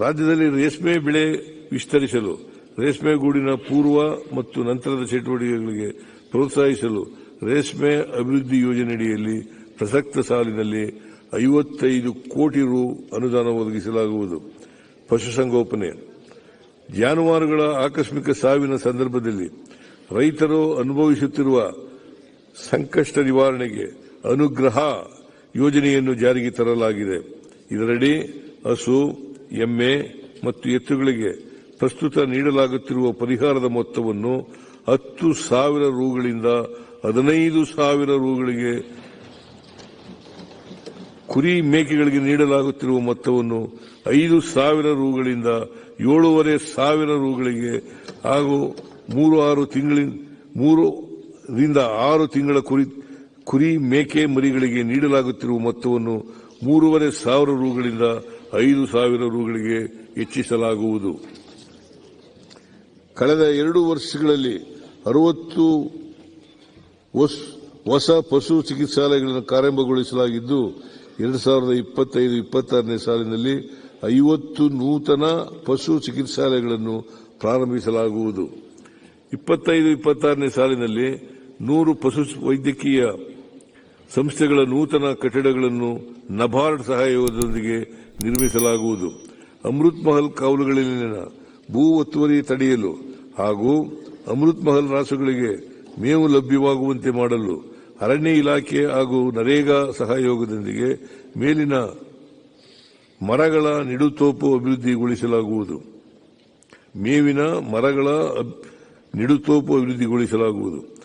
ರಾಜ್ಯದಲ್ಲಿ ರೇಷ್ಮೆ ಬೆಳೆ ವಿಸ್ತರಿಸಲು, ರೇಷ್ಮೆ ಗೂಡಿನ ಪೂರ್ವ ಮತ್ತು ನಂತರದ ಚಟುವಟಿಕೆಗಳಿಗೆ ಪ್ರೋತ್ಸಾಹಿಸಲು ರೇಷ್ಮೆ ಅಭಿವೃದ್ಧಿ ಯೋಜನೆಯಡಿಯಲ್ಲಿ ಪ್ರಸಕ್ತ ಸಾಲಿನಲ್ಲಿ ಐವತ್ತೈದು ಕೋಟಿ ರು ಅನುದಾನ ಒದಗಿಸಲಾಗುವುದು. ಪಶುಸಂಗೋಪನೆ. ಜಾನುವಾರುಗಳ ಆಕಸ್ಮಿಕ ಸಾವಿನ ಸಂದರ್ಭದಲ್ಲಿ ರೈತರು ಅನುಭವಿಸುತ್ತಿರುವ ಸಂಕಷ್ಟ ನಿವಾರಣೆಗೆ ಅನುಗ್ರಹ ಯೋಜನೆಯನ್ನು ಜಾರಿಗೆ ತರಲಾಗಿದೆ. ಇದರಡಿ ಹಸು ಎಮ್ಮೆ ಮತ್ತು ಎತ್ತುಗಳಿಗೆ ಪ್ರಸ್ತುತ ನೀಡಲಾಗುತ್ತಿರುವ ಪರಿಹಾರದ ಮೊತ್ತವನ್ನು ಹತ್ತು ಸಾವಿರ ರೂಗಳಿಂದ ಹದಿನೈದು ಸಾವಿರ ರೂಗಳಿಗೆ ಕುರಿ ಮೇಕೆಗಳಿಗೆ ನೀಡಲಾಗುತ್ತಿರುವ ಮೊತ್ತವನ್ನು ಐದು ಸಾವಿರ ರೂಗಳಿಂದ ಏಳೂವರೆ ಸಾವಿರ ರೂಗಳಿಗೆ ಹಾಗೂ ಮೂರು ಆರು ತಿಂಗಳ ಮೂರರಿಂದ ಆರು ತಿಂಗಳ ಕುರಿ ಕುರಿ ಮೇಕೆ ಮರಿಗಳಿಗೆ ನೀಡಲಾಗುತ್ತಿರುವ ಮೊತ್ತವನ್ನು ಮೂರುವರೆ ಸಾವಿರ ರುಗಳಿಂದ ಐದು ಸಾವಿರ ರುಗಳಿಗೆ ಹೆಚ್ಚಿಸಲಾಗುವುದು. ಕಳೆದ ಎರಡು ವರ್ಷಗಳಲ್ಲಿ ಅರವತ್ತು ಹೊಸ- ಪಶು ಚಿಕಿತ್ಸಾಲಯಗಳನ್ನು ಪ್ರಾರಂಭಗೊಳಿಸಲಾಗಿದ್ದು, ಎರಡು ಸಾವಿರದ ಇಪ್ಪತ್ತೈದು, ಇಪ್ಪತ್ತಾರನೇ ಸಾಲಿನಲ್ಲಿ ಐವತ್ತು ನೂತನ ಪಶು ಚಿಕಿತ್ಸಾಲಯಗಳನ್ನು ಪ್ರಾರಂಭಿಸಲಾಗುವುದು. ಇಪ್ಪತ್ತೈದು, ಇಪ್ಪತ್ತಾರನೇ ಸಾಲಿನಲ್ಲಿ ನೂರು ಪಶು ವೈದ್ಯಕೀಯ ಸಂಸ್ಥೆಗಳ ನೂತನ ಕಟ್ಟಡಗಳನ್ನು ನಬಾರ್ಡ್ ಸಹಯೋಗದೊಂದಿಗೆ ನಿರ್ಮಿಸಲಾಗುವುದು. ಅಮೃತ್ ಮಹಲ್ ಕಾವಲುಗಳಲ್ಲಿನ ಭೂ ಒತ್ತುವರಿ ತಡೆಯಲು ಹಾಗೂ ಅಮೃತ್ ಮಹಲ್ ರಾಸುಗಳಿಗೆ ಮೇವು ಲಭ್ಯವಾಗುವಂತೆ ಮಾಡಲು ಅರಣ್ಯ ಇಲಾಖೆ ಹಾಗೂ ನರೇಗಾ ಸಹಯೋಗದೊಂದಿಗೆ ಮೇಲಿನ ಮರಗಳ ನಿಡುತೋಪು ಅಭಿವೃದ್ಧಿಗೊಳಿಸಲಾಗುವುದು. ಮೇವಿನ ಮರಗಳ ನಿಡುತೋಪು ಅಭಿವೃದ್ಧಿಗೊಳಿಸಲಾಗುವುದು.